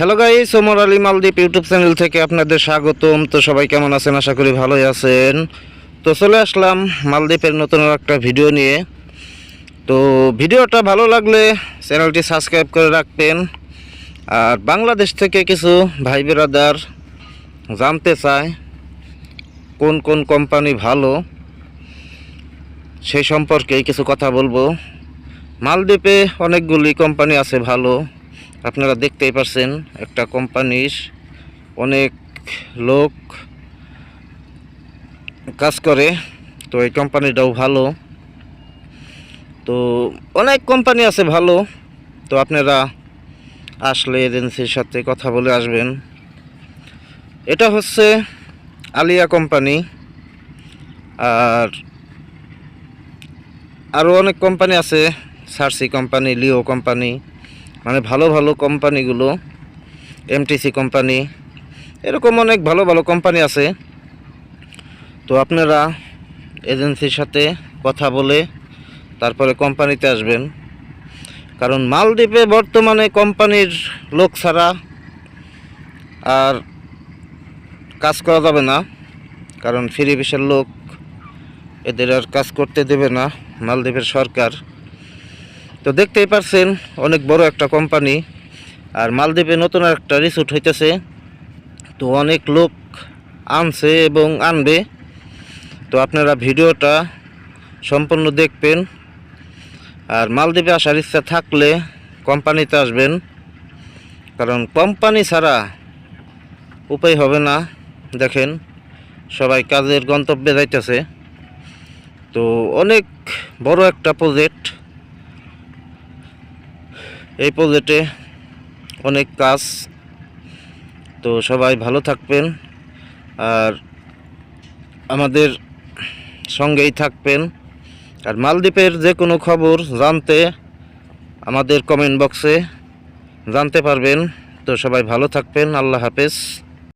Hello guys Omar Ali Maldwip YouTube channel থেকে আপনাদের স্বাগতম। তো সবাই কেমন আছেন? আশা করি ভালোই আছেন। তো চলে আসলাম মালদ্বীপের নতুন একটা ভিডিও নিয়ে। তো ভিডিওটা ভালো লাগলে চ্যানেলটি সাবস্ক্রাইব করে রাখবেন। আর বাংলাদেশ থেকে কিছু ভাই বেরাদার জানতে চায়, কোন কোন কোম্পানি ভালো, সেই সম্পর্কে কিছু কথা বলব। মালদ্বীপে অনেকগুলি কোম্পানি আছে ভালো। আপনারা দেখতেই পাচ্ছেন একটা কোম্পানির অনেক লোক কাজ করে। তো এই কোম্পানিটাও ভালো। তো অনেক কোম্পানি আছে ভালো। তো আপনারা আসলে এজেন্সির সাথে কথা বলে আসবেন। এটা হচ্ছে আলিয়া কোম্পানি। আর আরও অনেক কোম্পানি আছে, সার্সি কোম্পানি, লিও কোম্পানি। মানে ভালো ভালো কোম্পানিগুলো এমটিসি কোম্পানি, এরকম অনেক ভালো ভালো কোম্পানি আছে। তো আপনারা এজেন্সির সাথে কথা বলে তারপরে কোম্পানিতে আসবেন। কারণ মালদ্বীপে বর্তমানে কোম্পানির লোক ছাড়া আর কাজ করা যাবে না। কারণ ফ্রি বিশের লোক এদের আর কাজ করতে দেবে না মালদ্বীপের সরকার। তো দেখতেই পারছেন, অনেক বড় একটা কোম্পানি আর মালদ্বীপে নতুন একটা রিসোর্ট হইতেছে। তো অনেক লোক আনছে এবং আনবে। তো আপনারা ভিডিওটা সম্পূর্ণ দেখবেন। আর মালদ্বীপে আসার ইচ্ছা থাকলে কোম্পানিতে আসবেন। কারণ কোম্পানি ছাড়া উপায় হবে না। দেখেন, সবাই কাজের গন্তব্যে যাইতেছে। তো অনেক বড় একটা প্রজেক্ট এই প্রজেক্টে অনেক কাজ। তো সবাই ভালো থাকবেন। আর আমাদের সঙ্গেই থাকবেন। আর মালদ্বীপের যে কোনো খবর জানতে আমাদের কমেন্ট বক্সে জানতে পারবেন। তো সবাই ভালো থাকবেন। আল্লাহ হাফেজ।